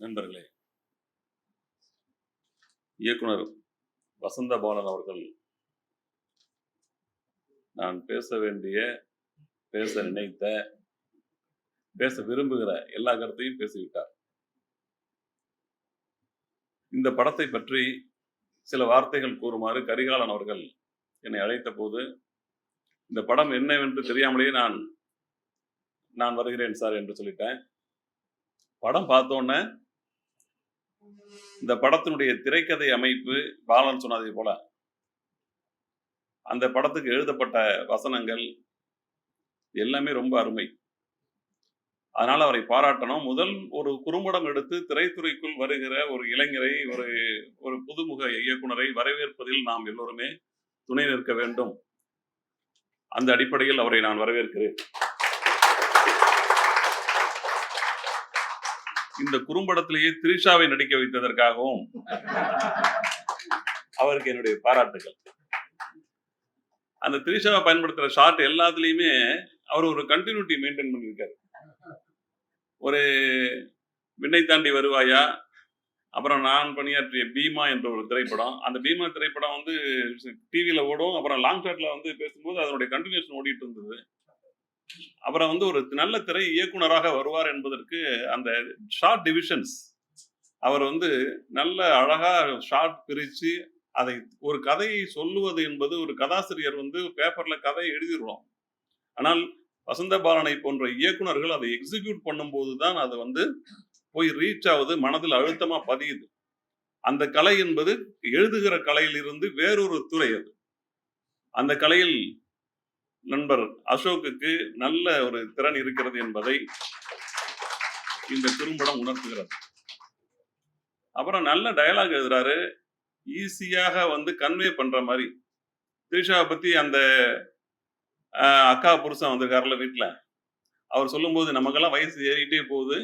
நண்பர்களே இயக்குனர் வசந்த பாலன் அவர்கள் நான் பேச வேண்டிய பேச நினைத்த பேச விரும்புகிற எல்லா கருத்தையும் பேசிவிட்டார். இந்த படத்தை பற்றி சில வார்த்தைகள் கூறுமாறு கரிகாலன் அவர்கள் என்னை அழைத்த போது இந்த படம் என்னவென்று தெரியாமலேயே நான் நான் வருகிறேன் சார் என்று சொல்லிட்டேன். படம் பார்த்தோன்னே இந்த படத்தினுடைய திரைக்கதை அமைப்பு பாலன் சொன்னதை போல. அந்த படத்துக்கு எழுதப்பட்ட வசனங்கள் எல்லாமே ரொம்ப அருமை. அதனால அவரை பாராட்டணும். முதல் ஒரு குறும்படம் எடுத்து திரைத்துறைக்குள் வருகிற ஒரு இளைஞரை ஒரு ஒரு புதுமுக இயக்குனரை வரவேற்பதில் நாம் எல்லோருமே துணை நிற்க வேண்டும். அந்த அடிப்படையில் அவரை நான் வரவேற்கிறேன். இந்த குறும்படத்திலேயே திரிஷாவை நடிக்க வைத்ததற்காகவும் அவருக்கு என்னுடைய பாராட்டுகள். அந்த திரிஷாவை பயன்படுத்துற ஷார்ட் எல்லாத்துலயுமே அவர் ஒரு கண்டினியூட்டி மெயின்டைன் பண்ணியிருக்காரு. ஒரு விண்ணை தாண்டி வருவாயா? அப்புறம் நான் பணியாற்றிய பீமா என்ற ஒரு திரைப்படம். அந்த பீமா திரைப்படம் வந்து டிவியில ஓடும். அப்புறம் லாங் ஷாட்ல வந்து பேசும்போது அதனுடைய கண்டினியூஷன் ஓடிட்டு இருந்தது. அப்புறம் வந்து ஒரு நல்ல திரை இயக்குனராக வருவார் என்பதற்கு அந்த ஷார்ட் டிவிஷன்ஸ் அவர் வந்து நல்ல அழகா ஷார்ட் பிரிச்சு அதை ஒரு கதையை சொல்லுவது என்பது ஒரு கதாசிரியர் வந்து பேப்பர்ல கதை எழுதிடுறோம். ஆனால் வசந்த பாலனை போன்ற இயக்குனர்கள் அதை எக்ஸிக்யூட் பண்ணும்போது தான் அது வந்து போய் ரீச் ஆகுது மனதில் அழுத்தமா பதியுது. அந்த கலை என்பது எழுதுகிற கலையிலிருந்து வேறொரு துறை அது. அந்த கலையில் நண்பர் அசோக்குக்கு நல்ல ஒரு திறன் இருக்கிறது என்பதை இந்த குறும்படம் உணர்த்துகிறது. அப்புறம் நல்ல டயலாக் எழுதுறாரு. ஈஸியாக வந்து கன்வே பண்ற மாதிரி. திரிஷாவை பத்தி அந்த அக்கா புருஷன் வந்திருக்காருல வீட்டுல அவர் சொல்லும்போது நமக்கெல்லாம் வயசு ஏறிக்கிட்டே போகுது.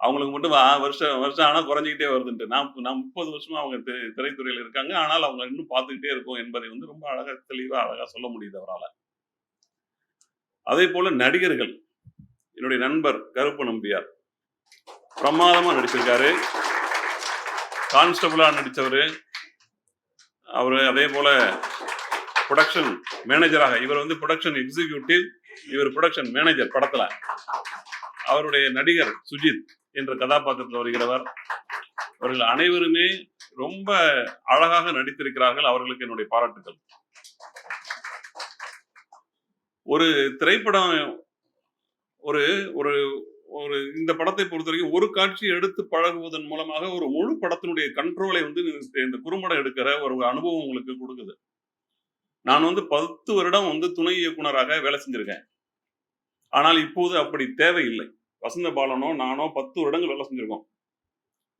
அவங்களுக்கு மட்டும் வருஷம் வருஷம் ஆனால் குறைஞ்சிக்கிட்டே வருதுன்ட்டு. நான் நான் முப்பது வருஷமா அவங்க திரைத்துறையில் இருக்காங்க. ஆனால் அவங்க இன்னும் பார்த்துக்கிட்டே இருக்கும் என்பதை வந்து ரொம்ப அழகாக தெளிவாக அழகாக சொல்ல முடியுது அவரால். அதே போல நடிகர்கள். என்னுடைய நண்பர் கருப்பு நம்பியார். பிரமாதமா நடிச்சிருக்காரு. கான்ஸ்டபிளா நடித்தவர் அவர் அதே போல ப்ரொடக்ஷன் மேனேஜராக இவர் வந்து ப்ரொடக்ஷன் எக்ஸிக்யூட்டிவ் இவர் ப்ரொடக்ஷன் மேனேஜர் படத்துல. அவருடைய நடிகர் சுஜித் என்ற கதாபாத்திரத்தில் வருகிறவர். அவர்கள் அனைவருமே ரொம்ப அழகாக நடித்திருக்கிறார்கள். அவர்களுக்கு என்னுடைய பாராட்டுகள் ஒரு திரைப்படம் ஒரு ஒரு ஒரு இந்த படத்தை பொறுத்த வரைக்கும் ஒரு காட்சி எடுத்து பழகுவதன் மூலமாக ஒரு முழு படத்தினுடைய கண்ட்ரோலை வந்து இந்த குறும்படம் எடுக்கிற ஒரு அனுபவம் உங்களுக்கு கொடுக்குது. நான் வந்து பத்து வருடம் வந்து துணை இயக்குனராக வேலை செஞ்சிருக்கேன். ஆனால் இப்போது அப்படி தேவையில்லை. வசந்த பாலனோ நானோ பத்து வருடங்கள் வேலை செஞ்சிருக்கோம்.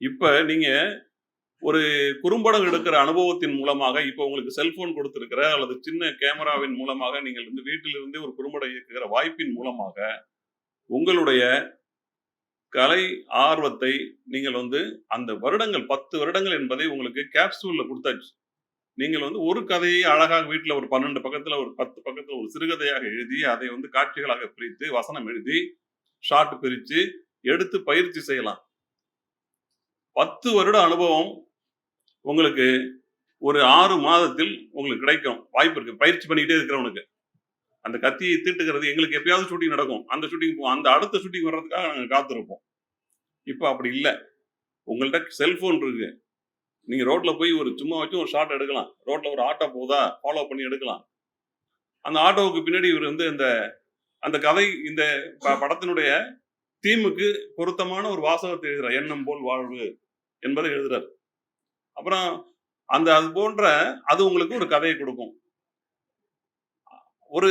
இப்ப நீங்க ஒரு குறும்படம் எடுக்கிற அனுபவத்தின் மூலமாக இப்போ உங்களுக்கு செல்போன் கொடுத்துருக்கிற அல்லது சின்ன கேமராவின் மூலமாக நீங்கள் வந்து வீட்டிலிருந்தே ஒரு குறும்படம் இயக்குகிற வாய்ப்பின் மூலமாக உங்களுடைய கலை ஆர்வத்தை நீங்கள் வந்து அந்த வருடங்கள் பத்து வருடங்கள் என்பதை உங்களுக்கு கேப்சூலில் கொடுத்தாச்சு. நீங்கள் வந்து ஒரு கதையை அழகாக வீட்டில் ஒரு பன்னெண்டு பக்கத்தில் ஒரு பத்து பக்கத்தில் ஒரு சிறுகதையாக எழுதி அதை வந்து காட்சிகளாக பிரித்து வசனம் எழுதி ஷார்ட் பிரித்து எடுத்து பயிற்சி செய்யலாம். பத்து வருட அனுபவம் உங்களுக்கு ஒரு ஆறு மாதத்தில் உங்களுக்கு கிடைக்கும். வாய்ப்பு இருக்கு. பயிற்சி பண்ணிக்கிட்டே இருக்கிறவனுக்கு. அந்த கத்தியை தீட்டுக்கிறது எங்களுக்கு எப்பயாவது ஷூட்டிங் நடக்கும். அந்த ஷூட்டிங் அந்த அடுத்த ஷூட்டிங் வர்றதுக்காக நாங்கள் காத்திருப்போம். இப்போ அப்படி இல்லை. உங்கள்கிட்ட செல்போன் இருக்கு. நீங்க ரோட்ல போய் ஒரு சும்மா வச்சு ஒரு ஷார்ட் எடுக்கலாம். ரோட்ல ஒரு ஆட்டோ போதா ஃபாலோ பண்ணி எடுக்கலாம். அந்த ஆட்டோவுக்கு பின்னாடி இவர் வந்து இந்த அந்த கதை இந்த ப- படத்தினுடைய தீமுக்கு பொருத்தமான ஒரு வாசகத்தை எழுதுறார். எண்ணம் போல் வாழ்வு என்பதை எழுதுறார். அப்புறம் அந்த அது போன்ற அது உங்களுக்கு ஒரு கதையை கொடுக்கும். ஒரு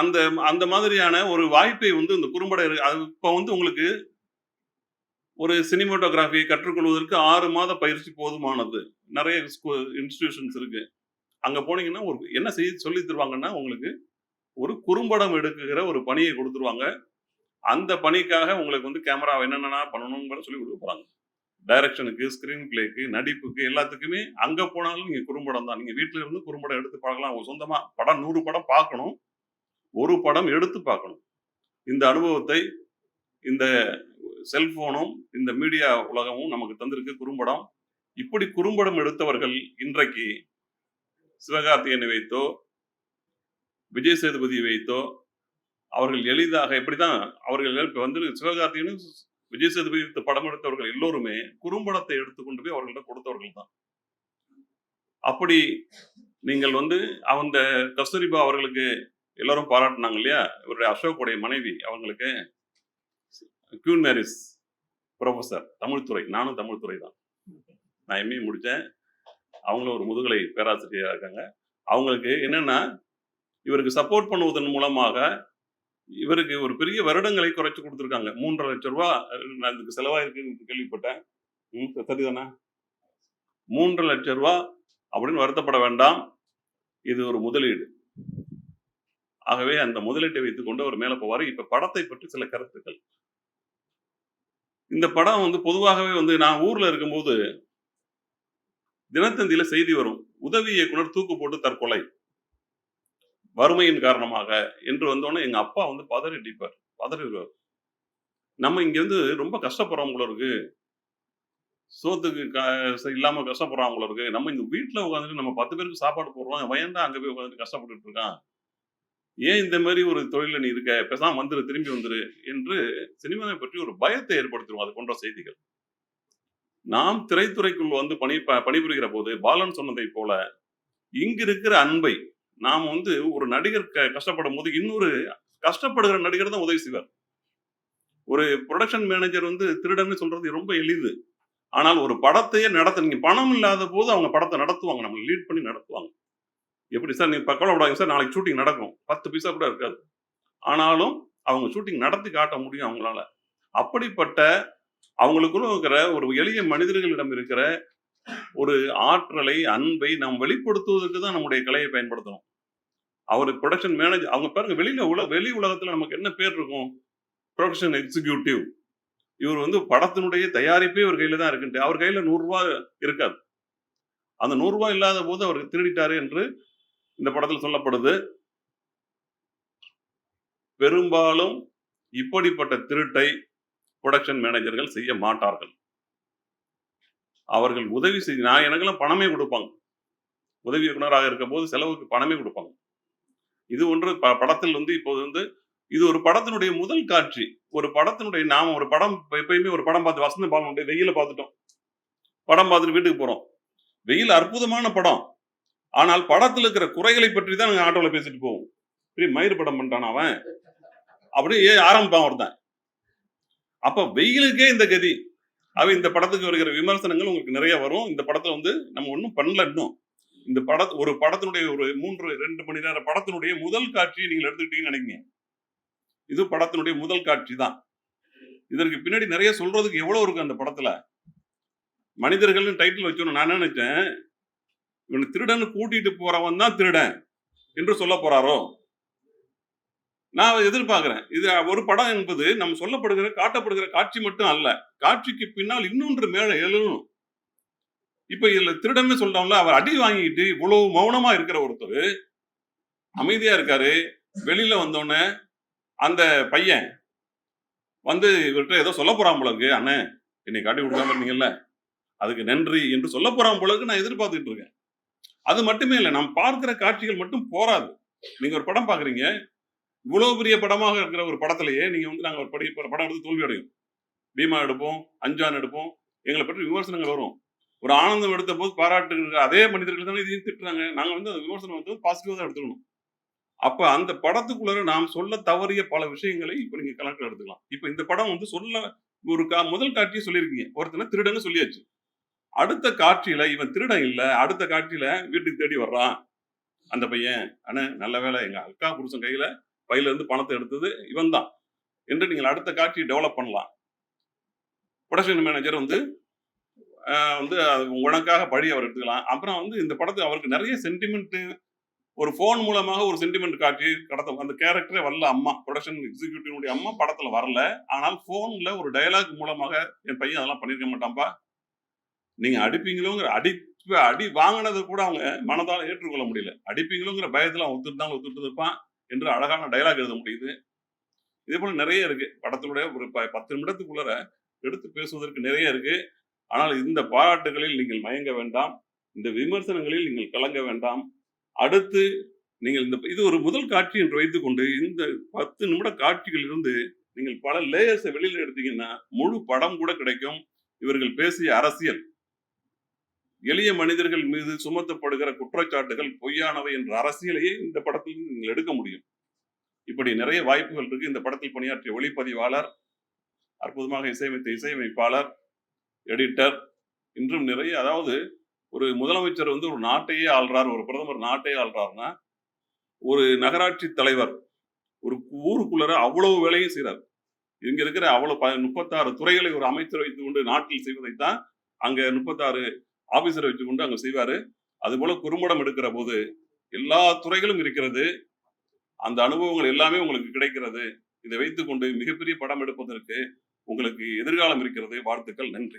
அந்த அந்த மாதிரியான ஒரு வாய்ப்பை வந்து இந்த குறும்பட அது இப்போ வந்து உங்களுக்கு ஒரு சினிமோட்டோகிராஃபியை கற்றுக்கொள்வதற்கு ஆறு மாத பயிற்சி போதுமானது. நிறைய இன்ஸ்டிடியூஷன்ஸ் இருக்கு. அங்க போனீங்கன்னா ஒரு என்ன செய்ய சொல்லி தருவாங்கன்னா உங்களுக்கு ஒரு குறும்படம் எடுக்குகிற ஒரு பணியை கொடுத்துருவாங்க. அந்த பணிக்காக உங்களுக்கு வந்து கேமரா என்னென்ன பண்ணணுங்கிற சொல்லி கொடுக்க போறாங்க. டைரக்ஷனுக்கு ஸ்கிரீன் பிளேக்கு நடிப்புக்கு எல்லாத்துக்குமே அங்க போனாலும் நீங்க குறும்படம் தான். நீங்க வீட்டில் இருந்து குறும்படம் எடுத்து பார்க்கலாம். அவங்க சொந்தமா படம் நூறு படம் பார்க்கணும். ஒரு படம் எடுத்து பார்க்கணும். இந்த அனுபவத்தை இந்த செல்போனும் இந்த மீடியா உலகமும் நமக்கு தந்திருக்கு குறும்படம். இப்படி குறும்படம் எடுத்தவர்கள் இன்றைக்கு சிவகார்த்திகேயனை வைத்தோ விஜய் சேதுபதியை வைத்தோ அவர்கள் எளிதாக எப்படிதான் அவர்கள் வந்து சிவகார்த்திகேயனும் விஜய் சேதுபதி படம் எடுத்தவர்கள் எல்லோருமே குறும்படத்தை எடுத்துக்கொண்டு போய் அவர்களிடம் கொடுத்தவர்கள் தான். அப்படி நீங்கள் வந்து அந்த கஸ்தூரிபா அவர்களுக்கு எல்லாரும் பாராட்டினாங்க இல்லையா? இவருடைய அசோக்குடைய மனைவி அவங்களுக்கு கியூன் மேரிஸ் ப்ரொஃபஸர் தமிழ்துறை நானும் தமிழ்துறை தான். நான் எம்ஏ முடித்தேன் அவங்களும் ஒரு முதுகலை பேராசிரியராக இருக்காங்க. அவங்களுக்கு என்னன்னா இவருக்கு சப்போர்ட் பண்ணுவதன் மூலமாக இவருக்கு ஒரு பெரிய வருடங்களை குறைச்சு கொடுத்துருக்காங்க. மூன்றரை லட்சம் ரூபா நான் இதுக்கு செலவாயிருக்குன்னு கேள்விப்பட்டேன். ம், சரிதானே? மூன்றரை லட்சம் ரூபா அப்படின்னு வருத்தப்பட வேண்டாம். இது ஒரு முதலீடு. ஆகவே அந்த முதலீட்டை வைத்துக் கொண்டு அவர் மேல போவார். இப்ப படத்தை பற்றி சில கருத்துக்கள். இந்த படம் வந்து பொதுவாகவே வந்து நான் ஊர்ல இருக்கும்போது தினத்தந்தியில செய்தி வரும். உதவி இயக்குனர் தூக்கு போட்டு தற்கொலை. வறுமையின் காரணமாக என்று வந்தோடனே எங்கள் அப்பா வந்து பதறி அடிப்பார் பதறி நம்ம இங்கே வந்து ரொம்ப கஷ்டப்படுறோம் இருக்கு. சோத்துக்கு க- இல்லாம கஷ்டப்படுறவங்களும் இருக்கு. நம்ம இந்த வீட்டில் உட்காந்துட்டு நம்ம பத்து பேருக்கு சாப்பாடு போடுறோம். வயண்டா அங்கே போய் உட்காந்துட்டு கஷ்டப்பட்டுட்டு இருக்கான்? ஏன் இந்த மாதிரி ஒரு தொழிலில் நீ இருக்க? பேசாம வந்துரு திரும்பி வந்துரு என்று சினிமாவை பற்றி ஒரு பயத்தை ஏற்படுத்திடும். அது போன்ற செய்திகள். நாம் திரைத்துறைக்குள் வந்து பணி ப- பணிபுரிகிற போது பாலன் சொன்னதை போல இங்க இருக்கிற அன்பை நாம் வந்து ஒரு நடிகர் க- கஷ்டப்படும் போது இன்னொரு கஷ்டப்படுகிற நடிகர் தான் உதவி செய்வார். ஒரு ப்ரொடக்ஷன் மேனேஜர் வந்து திருடன்னு சொல்றது ரொம்ப எளிது. ஆனால் ஒரு படத்தையே நடத்த நீங்க பணம் இல்லாத போது அவங்க படத்தை நடத்துவாங்க நம்ம லீட் பண்ணி நடத்துவாங்க. எப்படி சார் நீங்க கவலைப்படாதீங்க சார் நாளைக்கு ஷூட்டிங் நடக்கும். பத்து பைசா கூட இருக்காது. ஆனாலும் அவங்க ஷூட்டிங் நடத்தி காட்ட முடியும் அவங்களால. அப்படிப்பட்ட அவங்களுக்குள்ள இருக்கிற ஒரு எளிய மனிதர்களிடம் இருக்கிற ஒரு ஆற்றலை அன்பை நாம் வெளிப்படுத்துவதற்கு தான் நம்முடைய கலையை பயன்படுத்தணும் அவர் ப்ரொடக்ஷன் மேனேஜர் அவங்க பாருங்க வெளியில உல வெளி உலகத்துல நமக்கு என்ன பேர் இருக்கும்? ப்ரொடக்ஷன் எக்ஸிக்யூட்டிவ் இவர் வந்து படத்தினுடைய தயாரிப்பே இவர் கையில தான் இருக்குன்ட்டு அவர் கையில நூறுரூவா இருக்காது. அந்த நூறுரூவா இல்லாத போது அவர் திருடிட்டாரு என்று இந்த படத்தில் சொல்லப்படுது. பெரும்பாலும் இப்படிப்பட்ட திருட்டை ப்ரொடக்ஷன் மேனேஜர்கள் செய்ய மாட்டார்கள். அவர்கள் உதவி செய்ய நான் எனக்கெல்லாம் பணமே கொடுப்பாங்க. உதவி இயக்குனராக இருக்கும் போது செலவுக்கு பணமே கொடுப்பாங்க. இது ஒன்று ப- படத்தில் வந்து இப்போது வந்து இது ஒரு படத்தினுடைய முதல் காட்சி. ஒரு படத்தினுடைய நாம ஒரு படம் எப்பயுமே ஒரு படம் பார்த்து வசந்த பாலனுடைய வெயில பார்த்துட்டோம். படம் பார்த்துட்டு வீட்டுக்கு போறோம். வெயில் அற்புதமான படம். ஆனால் படத்தில் இருக்கிற குறைகளை பற்றி தான் நாங்கள் ஆட்டோவில் பேசிட்டு போவோம். பெரிய மயிர் படம் பண்ணிட்டான் அவன்? அப்படியே ஆரம்பிப்பான் ஒருத்தன். அப்ப வெயிலுக்கே இந்த கதி. அது இந்த படத்துக்கு வருகிற விமர்சனங்கள் உங்களுக்கு நிறைய வரும். இந்த படத்துல வந்து நம்ம ஒன்றும் பண்ணல இன்னும். இந்த பட ஒரு படத்தினுடைய ஒரு மூன்று ரெண்டு மணி நேர படத்தினுடைய முதல் காட்சியை நீங்கள் எடுத்துக்கிட்டீங்கன்னு நினைக்கிறீங்க. இது படத்தினுடைய முதல் காட்சி தான். இதற்கு பின்னாடி நிறைய சொல்றதுக்கு எவ்வளவு இருக்கு அந்த படத்துல? மனிதர்கள்னு டைட்டில் வச்சோன்னு நான் என்ன நினைச்சேன்? இவனை திருடன்னு கூட்டிட்டு போறவன் தான் திருடன் என்று சொல்ல போறாரோ? நான் எதிர்பார்க்கிறேன். இது ஒரு படம் என்பது நம்ம சொல்லப்படுகிற காட்டப்படுகிற காட்சி மட்டும் அல்ல. காட்சிக்கு பின்னால் இன்னொன்று மேல எழுணும் இப்ப இதுல திருடன்னு சொல்றோம்ல அவர் அடி வாங்கிட்டு இவ்வளவு மௌனமா இருக்கிற ஒருத்தர் அமைதியா இருக்காரு. வெளியில வந்தோடனே அந்த பையன் வந்து இவர்கிட்ட ஏதோ சொல்ல போறான் போல இருக்கு அண்ணே என்னை காட்டி கொடுக்காம இருந்தீங்கல்ல? அதுக்கு நன்றி என்று சொல்ல போறான் போலருக்கு நான் எதிர்பார்த்துட்டு இருக்கேன். அது மட்டுமே இல்லை நாம் பார்க்கிற காட்சிகள் மட்டும் போராது நீங்க ஒரு படம் பாக்குறீங்க இவ்வளவு பெரிய படமாக இருக்கிற ஒரு படத்திலேயே நீங்க வந்து நாங்க ஒரு படி படம் எடுத்து தோல்வி அடையும். பீமா எடுப்போம் அஞ்சான் எடுப்போம் எங்களை பற்றி விமர்சனங்கள் வரும். ஒரு ஆனந்தம் எடுத்த போது பாராட்டு அதே மனிதர்கள் தானே இதையும் திட்டுறாங்க. நாங்க வந்து அந்த விமர்சனம் வந்து பாசிட்டிவா தான் எடுத்துக்கணும். அப்ப அந்த படத்துக்குள்ள நாம் சொல்ல தவறிய பல விஷயங்களை இப்ப நீங்க கணக்கில் எடுத்துக்கலாம். இப்ப இந்த படம் வந்து சொல்ல ஒரு கா முதல் காட்சியை சொல்லியிருக்கீங்க. ஒருத்தனை திருடன்னு சொல்லியாச்சு. அடுத்த காட்சியில இவன் திருடன் இல்ல. அடுத்த காட்சியில வீட்டுக்கு தேடி வர்றான். அந்த பையன் ஆனா நல்ல வேலை எங்க அக்கா புருஷன் கையில பையில இருந்து பணத்தை எடுத்தது இவன் தான் என்று நீங்கள் அடுத்த காட்சியை டெவலப் பண்ணலாம். ப்ரொடக்ஷன் மேனேஜர் வந்து வந்து உனக்காக பழி அவர் எடுத்துக்கலாம். அப்புறம் வந்து இந்த படத்துக்கு அவருக்கு நிறைய சென்டிமெண்ட்டு ஒரு ஃபோன் மூலமாக ஒரு சென்டிமெண்ட் காட்சி கடத்த அந்த கேரக்டரே வரல அம்மா. ப்ரொடக்ஷன் எக்ஸிக்யூட்டிவ் அம்மா படத்தில் வரல. ஆனால் ஃபோனில் ஒரு டயலாக் மூலமாக என் பையன் அதெல்லாம் பண்ணியிருக்க மாட்டான்பா. நீங்கள் அடிப்பீங்களோங்கிற அடி அடி வாங்கினதை கூட அவங்க மனதால் ஏற்றுக்கொள்ள முடியல. அடிப்பீங்களோங்கிற பயத்தில் அவன் தான் ஒத்துட்டு இருப்பான் என்று அழகான டயலாக் எழுத முடியுது. இதே போல நிறைய இருக்கு. படத்தினுடைய ஒரு ப- பத்து நிமிடத்துக்குள்ளர எடுத்து பேசுவதற்கு நிறைய இருக்கு. ஆனால் இந்த பாராட்டுகளில் நீங்கள் மயங்க வேண்டாம். இந்த விமர்சனங்களில் நீங்கள் கலங்க வேண்டாம். அடுத்து நீங்கள் இந்த இது ஒரு முதல் காட்சி என்று வைத்துக்கொண்டு இந்த பத்து நிமிட காட்சிகளிலிருந்து நீங்கள் பல லேயர்ஸை வெளியில் எடுத்தீங்கன்னா முழு படம் கூட கிடைக்கும். இவர்கள் பேசிய அரசியல். எளிய மனிதர்கள் மீது சுமத்தப்படுகிற குற்றச்சாட்டுகள் பொய்யானவை என்ற அரசியலையே இந்த படத்தில் நீங்கள் எடுக்க முடியும். இப்படி நிறைய வாய்ப்புகள் இருக்கு. இந்த படத்தில் பணியாற்றிய ஒளிப்பதிவாளர் அற்புதமாக இசையமைத்த இசையமைப்பாளர் எடிட்டர் இன்றும் நிறைய அதாவது ஒரு முதலமைச்சர் வந்து ஒரு நாட்டையே ஆள்றார் ஒரு பிரதமர் நாட்டையே ஆள்றாருன்னா ஒரு நகராட்சி தலைவர் ஒரு ஊருக்குள்ளர அவ்வளவு வேலையும் செய்கிறார் இங்க இருக்கிற அவ்வளவு முப்பத்தாறு துறைகளை ஒரு அமைச்சர் வைத்து கொண்டு நாட்டில் செய்வதைத்தான் அங்க முப்பத்தாறு ஆபீசரை வச்சுக்கொண்டு அங்க செய்வாரு. அது போல குறும்படம் எடுக்கிற போது எல்லா துறைகளும் இருக்கிறது. அந்த அனுபவங்கள் எல்லாமே உங்களுக்கு கிடைக்கிறது. இதை வைத்துக்கொண்டு மிகப்பெரிய படம் எடுப்பதற்கு உங்களுக்கு எதிர்காலம் இருக்கிறது. வாழ்த்துக்கள். நன்றி.